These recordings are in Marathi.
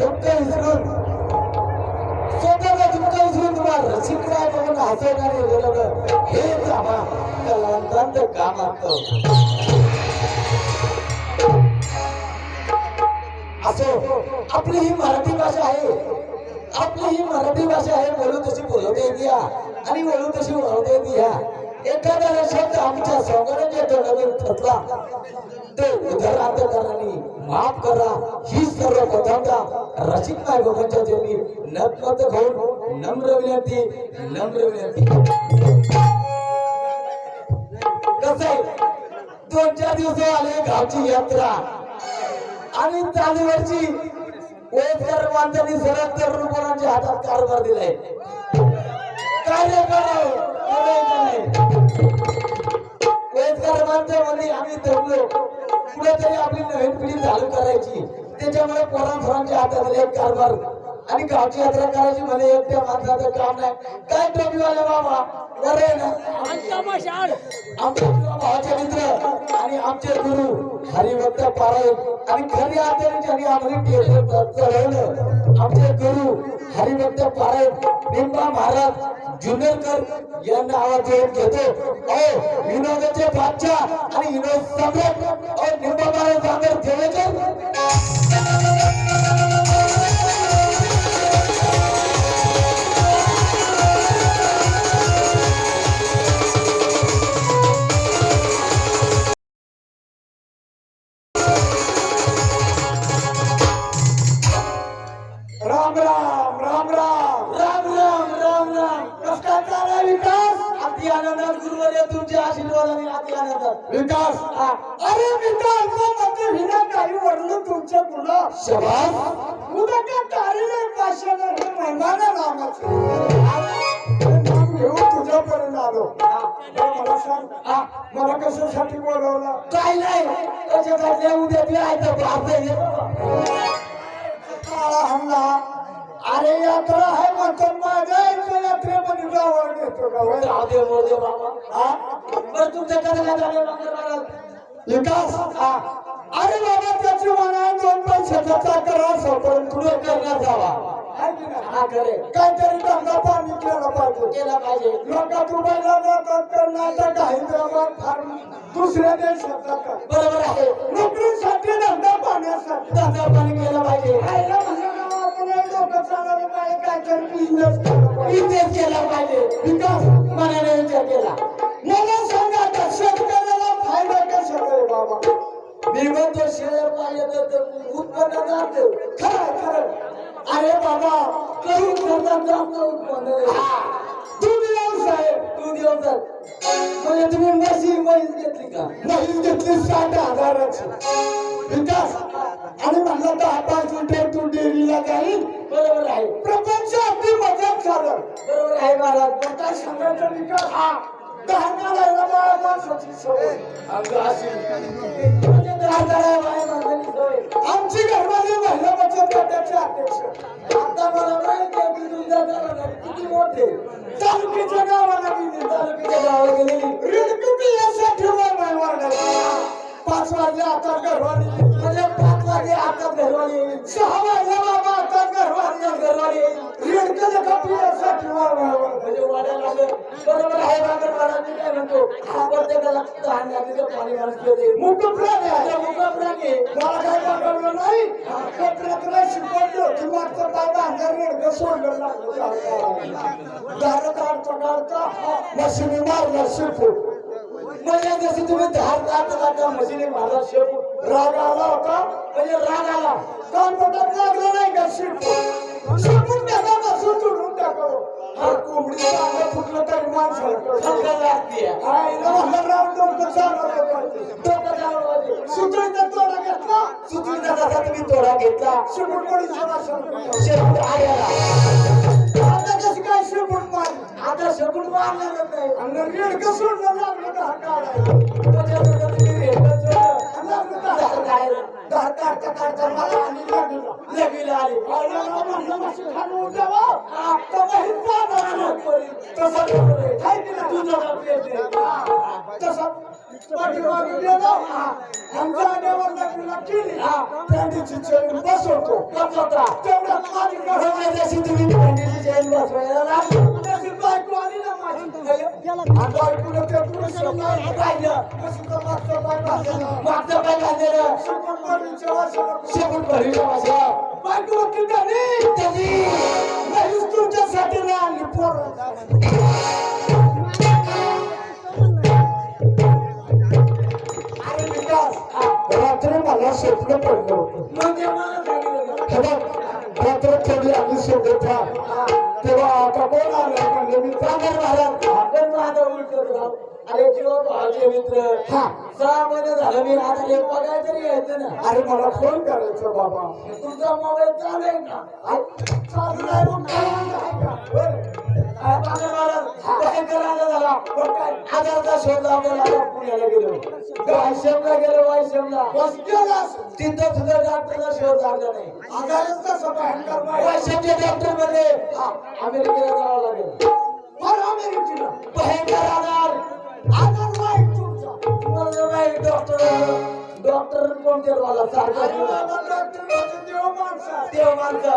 स्वतःचा दुःख विसरून स्वतःचा दुःख विसरून तुम्हाला रसिकराय बघून हसवणारे लोक हेच आम्हा कलांतांचं काम असतं असो आपली ही मराठी भाषा आहे. आपली ही मराठी भाषा आहे बोलू तशी बोलवता येते आणि बोलू तशी बोलवता येते या एखाद्याला शब्द आमच्या सौंदर्याच्या नवीन ठरला तो उदरांतकरांनी माफ करा ही सर्व पदांचा रचित नाही नायकांच्या जेवणी नतमत घेऊन नम्र विनंती नम्र विनंती. कसे दोन चार दिवस आले गावची यात्रा. आणि चालीवरची वयस्कर माणसांनी सरळ तरुण मुलांच्या हातात कारभार दिलाय. काय रे करावं? करावं का आम्ही कुठेतरी आपली नवीन पिढी चालू करायची त्याच्यामुळे पोरांसोरांच्या एक कारभार आणि गावची यात्रा करायची म्हणे एकट्या माणसाचं काम नाही. काय टोपीवाले बाबा बरे आहे आमचे भावाचे मित्र आणि आमचे गुरु हरिभक्त पारायण आणि खरी आदरी ज्यांनी टेबल चढवलं आमचे गुरु हरिभक्त पारायण निंबा महाराज जुनेरकर यांना आवाज देऊन घेतो. ओ विनोदाचे बादशाह आणि विनोद सम्राट ओ निंबा महाराज जागर देवेकर. मला सांग. मला कशासाठी बोलवलं काय नाही त्याच्यासाठी उद्या बी आहे. काळा हमला अरे यात्रा आहे म्हणतो माझ्या इथं यात्रेमध्ये जावं घेतो का दे मोरू दे बाबा हा? बरं तुमच्या काय झालं विकास हा अरे बाबा त्याची म्हणा दोन पैशाचा करा सोपरून पुढे करण्यात जावा? हा खरे काहीतरी धंदा पाणी केला पाहिजे. केला पाहिजे. लोक दुबईला जातात कर्नाटक हैदराबाद फार्म दुसऱ्या देशात जातात बरोबर आहे. नोकरीसाठी धंदा पाण्यासाठी. धंदा पाणी केला पाहिजे. काहीतरी बिझनेस बिझनेस केला पाहिजे. विकास. मनाने विचार केला. मला सांगा आता शेतकऱ्याला फायदा कशाचा आहे बाबा? मी म्हणतो शेअर पाहिजे तर उत्पन्न जात. खरं खरं अरे बाबा कमी खर्चात जास्त उत्पन्न आहे. दूध व्यवसाय तू दिवस म्हणजे तुम्ही म्हशी म्हैस घेतली का? म्हैस घेतली साठ हजाराची विकास. आणि म्हणलं दहा पाच लिटर तू डेअरीला जाईल बरोबर आहे. प्रपंच अगदी मजाक झालं. बरोबर आहे महाराज. काय सांगायचा विकास? हा. दहा माणसाची सवय. अशी. म्हणजे दहा होते तालुक्याच्या गावाला गेली तालुक्याच्या गावाला गेली रेडकुटी असा ठेवला नाही वर्गाला पाच वाजले आता घरवाली. म्हणजे पाच वाजले आता घरवाली. सहा वाडे रेडकन कपिलासाठी म्हणजे बरोबर आहे बागर काय म्हणतो प्रत्येकाला हाणण्याचं पाणी माणूस केले प्राणी आहे. मुक्त प्राणी मला काय पाठवलं नाही? पत्रकला शिकवलं. तू मागचं दादा हजार रेडकं सोडलं लागलं दारदार मशिनी मारला शिकू म्हणजे जशी तुम्ही धार जात जाता मशीने मारला शेपू राग आला होता? म्हणजे राग आला. कान पोटात लागलं नाही का? शिरपूर शिरपूर त्याला बसून तुडून टाकावं हर कोंबडी अंग फुटलं तरी कळतं. सगळं लागते. आईला म्हणलं राव डोकं चालवलं डोकं पाहिजे. सुतळीचा तोडा घेतला. सुचवीचा जसा तुम्ही तोडा घेतला. शिरपूर वासन केला. शेपूट आता शगुण मारला जात नाही. आणि रेड घसरून लागलं दहा काढायला दहा काढता काढता मला आणि लागलं लगीला आली म्हणलं मशी खाली उठावा आता बाहेर जाणार तसा काय केलं तुझं बसवायला लागली तुमच्यासाठी आणली पोरं. रात्री मला स्वप्न पडलं होतं हे रात्र खेळली आम्ही हा. तेव्हा आता कोण आलं? म्हणजे मी सांगेल महाराज. आपण माझं उलटं. अरे भावाचे मित्र. हा. सहा महिने झालं मी आता एक बघाय तरी यायचं ना. अरे मला फोन करायचं बाबा. तुमचा मोबाईल चालू आहे का? आ- चालू आहे आजार झाला मग काय? आजारचा शोध लावला आता पुण्याला गेलो वायशमला गेलो वायशमला बस गेला असं. तिथं सुद्धा डॉक्टरला शोध लागला नाही आजारच नाही. वायशमच्या डॉक्टरमध्ये अमेरिकेला जावं लागेल बरं अमेरिकेला. भयंकर आजार आजार वाईट तुमचा. तुम्हाला माहिती डॉक्टर डॉक्टर कोणते मला अरे सारखं देव माणसं. देव माणसं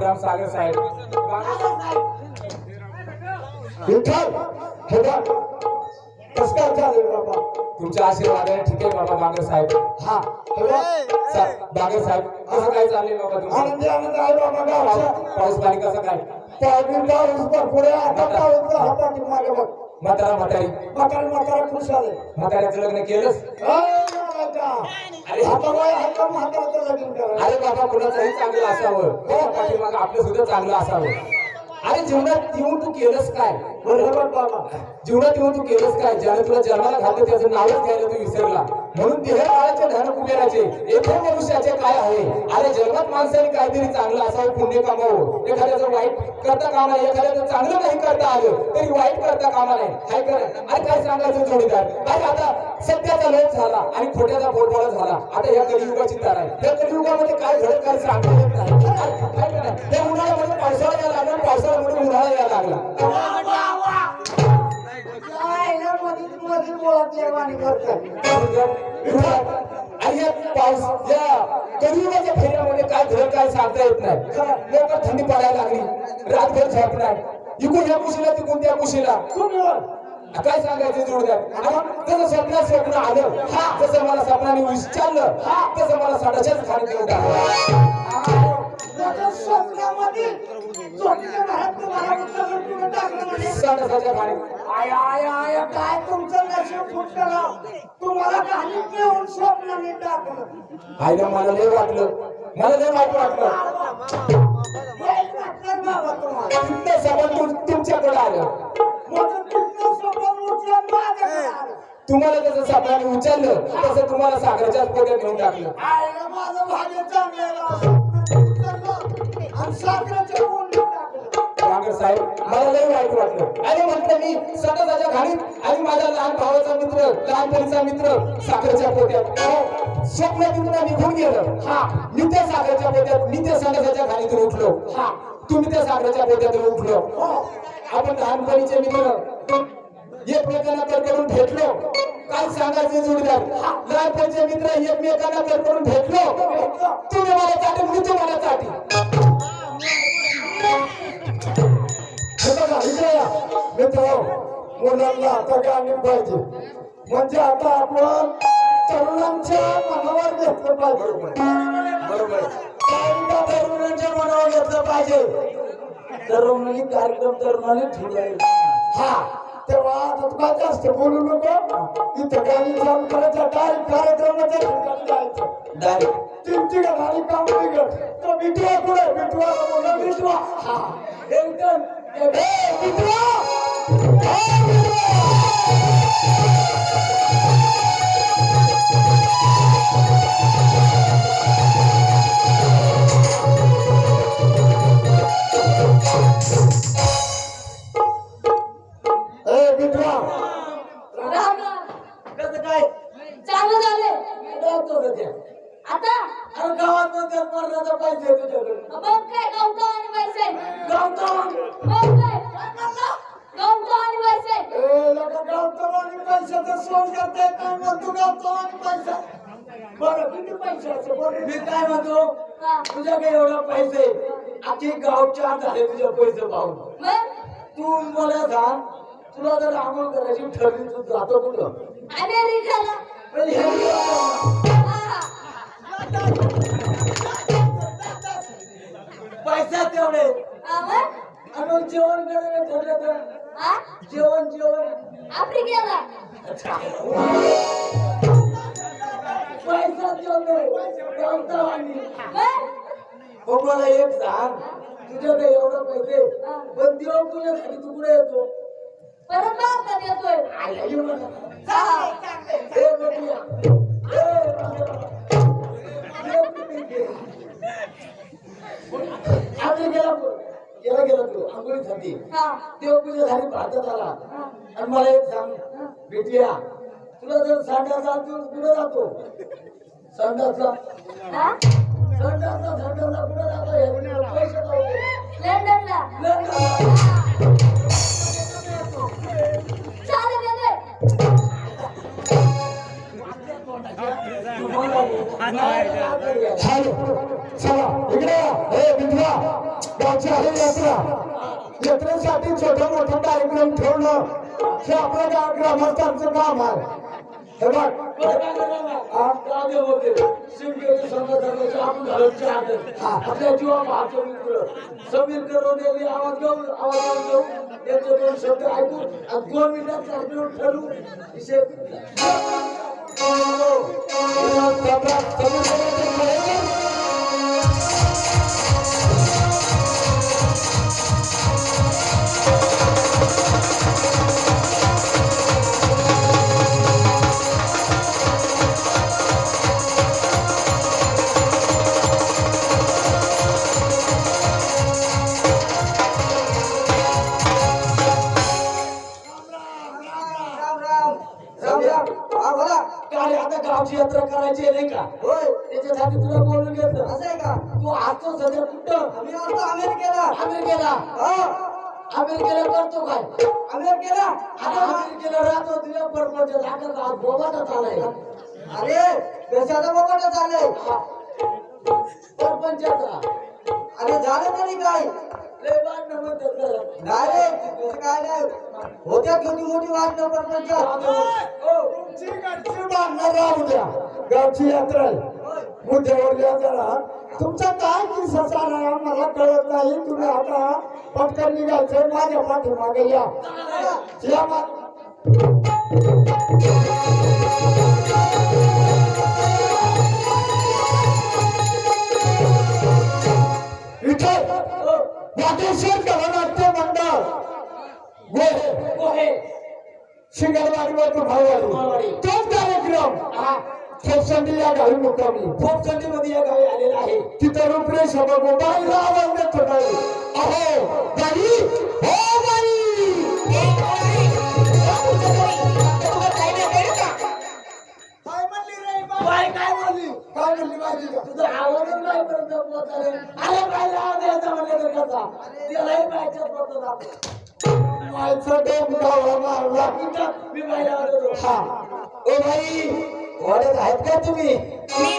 रामराम सागर साहेब. विठ्ठल हे कसं काय झालं बाबा? तुमच्या आशीर्वादाने ठीक आहे बाबा बागर साहेब. हा बागर साहेब कसं काय चाललंय बाबा तुमचं? आनंदी आनंद आहे बाबा गावचा. पाऊस पाणी कसं काय? झाला म्हातारा म्हातारी म्हातारा म्हातारा खुश आले म्हाताऱ्याचं लग्न केलंच आता वय का म्हाताराचं लग्न करा. अरे बाबा कुणाचंही चांगलं असावं. हो. पाठीमाग आपलं सुद्धा चांगलं असावं. अरे जीवनात येऊन तू केलंस काय? बरोबर बाबा. जीवनात येऊन तू केलंस काय? ज्याने तुला जन्माला घातलं त्याचं नावच घ्यायला तू विसरला. म्हणून देह काळाचे धन कुबेराचे येथे मनुष्याचे काय आहे? अरे जन्मात माणसाने काहीतरी चांगलं असावं पुण्य कामावं. एखाद्याचं वाईट करता कामा नये एखाद्याचं चांगलं नाही करता आलं तरी वाईट करता कामा नाही. काय कर अरे काय सांगायचं जोडीदार? अरे आता सत्याचा लोक झाला आणि खोट्याचा बोलबाला झाला. आता या कलियुगाची तार आहे. त्या कलियुगामध्ये काय घडत काय सांगता येत नाही. काय त्या उन्हाळ्यामध्ये पावसाळा यायला लागला पावसाळ्यामध्ये उन्हाळा यायला लागला. आणि या पाऊस या कलियुगाच्या फेऱ्यामध्ये काय घडत काय सांगता येत नाही. लोक थंडी पडायला लागली रातभर झोप नाही. इकडून या कुशीला तिकडून त्या कुशीला. काय सांगायचं जोडदार जसं स्वप्नात स्वप्न आलं हा तसं मला स्वप्नाने विचारलं हा तसं मला साठाच्याच खाली देऊन खाली आय आय आय काय तुमचं नशीब फुटलं तुम्हाला काही घेऊन स्वप्नाने टाकलं. आईला मला लय वाटलं. मला लय वाईट वाटलं. तिथं सबंध तुमच्याकडे आलं? तुमचं. तुम्हाला जसं सापडाने उचललं तसं तुम्हाला सागराच्याच पोट्यात घेऊन टाकलं. माझं भाग्य चांगलं साहेब मला लई वाईट वाटलं. आणि म्हटलं मी सतताच्या घाणीत आणि माझ्या लहान भावाचा मित्र लहानपणीचा मित्र साखरेच्या पोट्यात अहो, स्वप्न तिथून निघून गेलं. हा मी त्या साखरेच्या पोट्यात मी त्या संडासाच्या घाणीतून उठलो. हा तुम्ही त्या साखरेच्या पोट्यातून उठलो. हो, आपण लहानपणीचे मित्र एकमेकांना तर करून भेटलो. काय सांगायचे जोडीदार? लहानपणीचे मित्र एकमेकांना तर करून भेटलो. तुम्ही मला चाटी मी तुम्हाला चाटी. मुलांना आता गाणी पाहिजे म्हणजे आता आपण तरुणांच्या मनावर घेतलं पाहिजे. बरोबर तरुणांच्या मनावर घेतलं पाहिजे. तरुणांनी कार्यक्रम तरुणांनी ठेवलाय हा तेव्हा आता जास्त बोलू नको इथं गाडी जाऊन करायचं डायरेक्ट कार्यक्रमाच्या ठिकाणी जायचं डायरेक्ट तीन तीन काम बोला मिठवा हा एकदम ए हो, बरं किती पैशाचं बरं मी काय म्हणतो. तुझ्याकडे एवढा पैसे अख्खी गाव चार झाले तुझे पैसे पाहून तू मला सांग तुला जर आंघोळ करायची ठरली तू जातो कुठं हा. पैसा तेवढे? आणि मग जेवण करायला ठरलं तर? जेवण जेवण आफ्रिकेला पैसा तेवढे गावचा आणि मग? मग मला एक सांग तुझ्याकडे एवढं पैसे पण देव तुझ्यासाठी तू कुठे येतो परत भारतात येतोय. हा. आम्ही गेला गेला गेला तू आंघोळीसाठी हा. देव पूजा झाली भारतात आला आणि मला एक सांग भेटूया तुला जर सांडा जात तू कुठं जातो संडासला हा? संडासला संडासला कुठं जातो हे पैसे लावतो लंडनला. लंडनला. चालत येतोय चालू चला इकडे या. ए विधवा गावची आहे यात्रा यात्रेसाठी छोटे मोठे कार्यक्रम ठेवणं हे आपलं गाव ग्रामस्थांचं काम आहे. हे बघ. आपल्या जीवा पाहतो समीर करून आवाज घेऊ आवाज घेऊ त्यांचे दोन शब्द ऐकू आणि दोन मिनिटात कार्यक्रम ठरू विषय काय आता गावची यात्रा करायची आहे नाही का? होय. त्याच्यासाठी तुला बोलून घेतलं. असं आहे का? तू असतो सध्या कुठं? आम्ही असतो अमेरिकेला. अमेरिकेला. अमेरिकेला करतो काय? अमेरिकेला? आता अमेरिकेला राहतो तुझ्या परपंच लागत आज बोबाटात आलाय अरे देशाचा बोबाटात आलाय परपंचाचा अरे झालं तरी काय? नाही रे तसं काय नाही. होत्या छोटी मोठी वाढणं हो. तुमची घरची भांडणं राहू द्या. गावची यात्रा मुद्द्यावर या जरा. तुमचा काय किस्सा मला कळत नाही. तुम्ही आता पटकन निघायचंय माझ्या पाठीमागे या. या वाटेश्वर गणनाट्य मंडळ गोहे गोहे शिंगरवाडीवर भाऊवाडी तोच कार्यक्रम खेपसंडी या गावी मुक्कामी मध्ये या गावी आलेला आहे तिथं रुपये सभा गोबाईला आवाज देत होता अहो बाई हो बोलली काय म्हणली माहिती नाही पर्यंत पोहोचले अरे म्हणलं तर कसा? त्यालाही पडतो डोम गावा मारला. मी हा. ओ भाई वाड्यात आहेत का तुम्ही? मी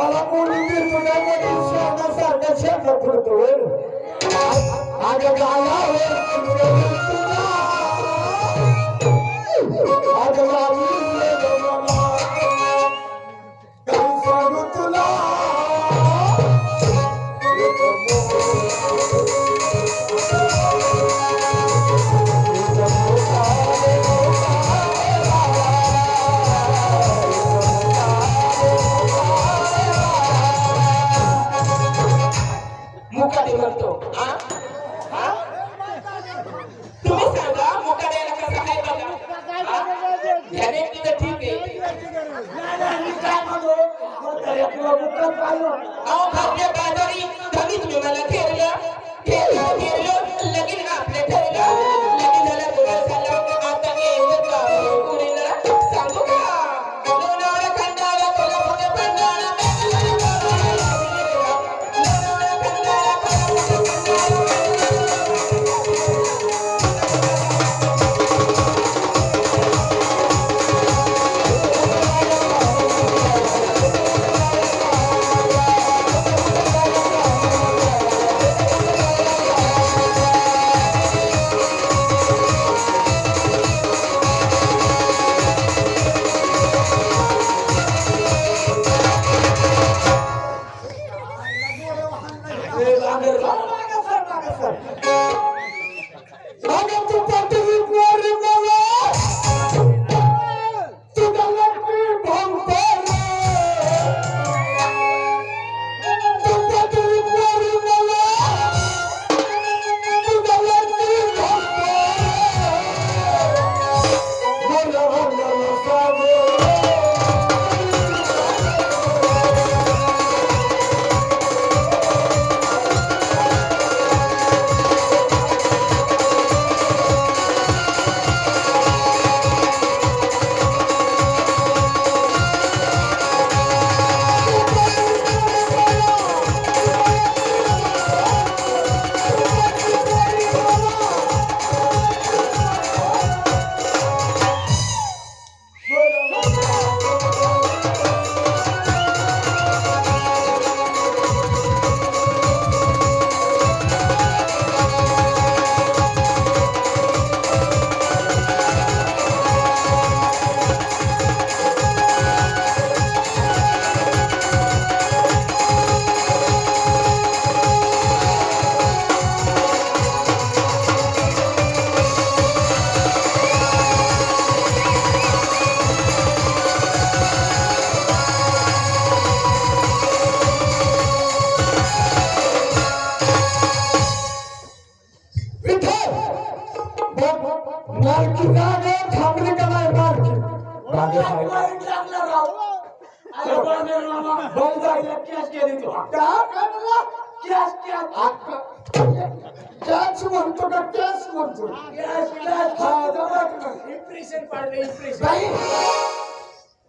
मला कोणी तुझ्या मध्ये शहाण्यासारखं शेतात होतो अगं गावावरची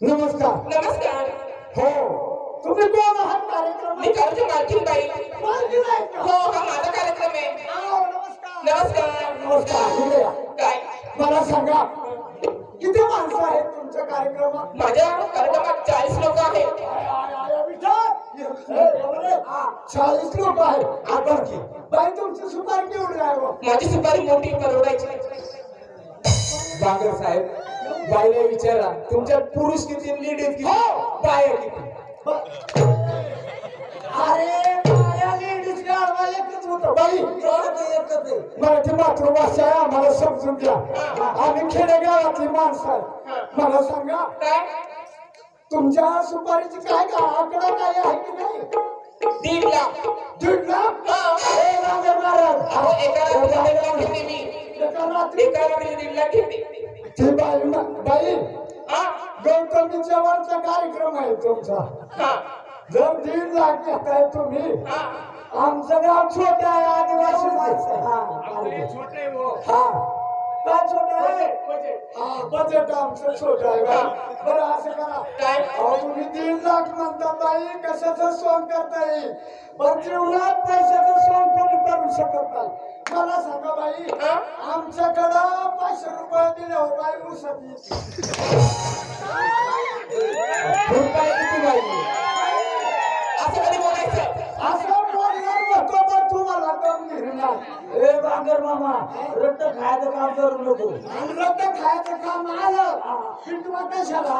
नमस्कार नमस्कार. हो. तुम्ही कोण आहात कार्यक्रम मी करतो मालकीन बाई? हो हा माझा कार्यक्रम आहे. आओ, नमस्कार. नमस्कार. काय? मला सांगा किती माणसं आहेत तुमच्या कार्यक्रमात? माझ्या कार्यक्रमात चाळीस लोक आहेत? हा, चाळीस लोक आहेत. आपण बाई तुमची सुपारी केवढी आहे हो? माझी सुपारी मोठी परवडायची. बांगर साहेब बाईला विचारा तुमच्या पुरुष किती लेडीज किती? बाया किती? अरे बाया लेडीज गाडवा एकच होतं. बाई! एकच आहे, एकच आहे. मराठी मातृभाषा आहे आम्हाला समजून घ्या. आम्ही खेडेगावातली माणसं आहे मला सांगा काय? तुमच्या सुपारीची काय का? आकडा काय आहे की नाही? दीड लाख. दीड लाख? हा. एका रात्री दीड लाख घेते. मी एका रात्री एका रात्री दीड लाख घेते ती बाई बाई हा गवत कार्यक्रम आहे तुमचा. हा. जर दीड लाख घेताय तुम्ही हा. आमचं गाव छोटं आहे आदिवासी माणसं. आहे. हा. काय छोटं आहे हा बजेट आमचं छोटं आहे बा. बरं असं करा. काय? अहो तुम्ही दीड लाख म्हणता बाई कशाचं सोंग करता येईल? पण जीवनात पैशाचं सोंग कोणी करू शकत नाही. मला सांगा बाई? आमच्याकडं पाचशे रुपये दिले हो बाई बाई? असं कधी बोलायचं? असं? ए बांगर मामा रट्ट खायचं काम करू नको. रद्द खायचं काम आलं कशाला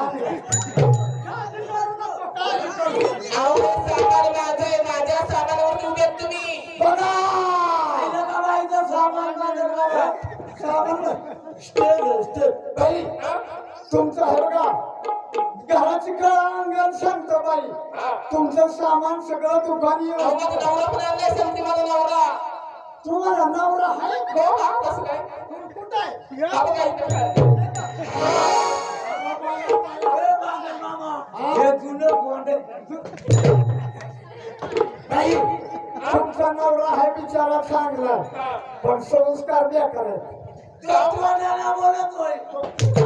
माझ्या उभे आहेत तुम्ही. बघा. का बाईचं सामान सामान स्टेज स्टेज. बाई तुमचं हे घराची सांगतो बाई. तुमचं सामान सगळं दुकानी अहो, माझा नवरा पण आणलाय सांगते माझा नवरा. तुम्हाला नवरा आहे कसं काय? कुठं आहे? काय. जुनं तुमचा नवरा आहे बिचारा चांगला. पण संस्कार द्या करायचे तत्वाने बोलतोय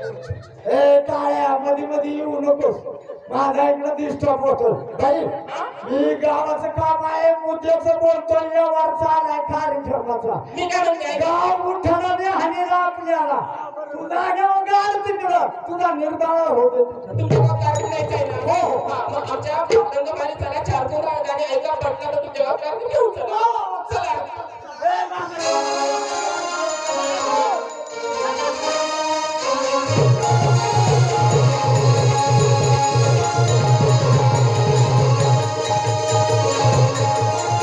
ए काळ्या मधी मधी येऊ नको. माझा इकडे डिस्टर्ब होतो. मी गावाचं काम आहे मुद्द्याच बोलतोय व्यवहारचा आलाय कार्यक्रमाचा. मी काय म्हणते गाव आपल्याला तुझा गाव गाड तिकडं. तुझा निर्धार होतो मग चला चार दोन ऐका पटला तर तुमच्या गाव चला. हो.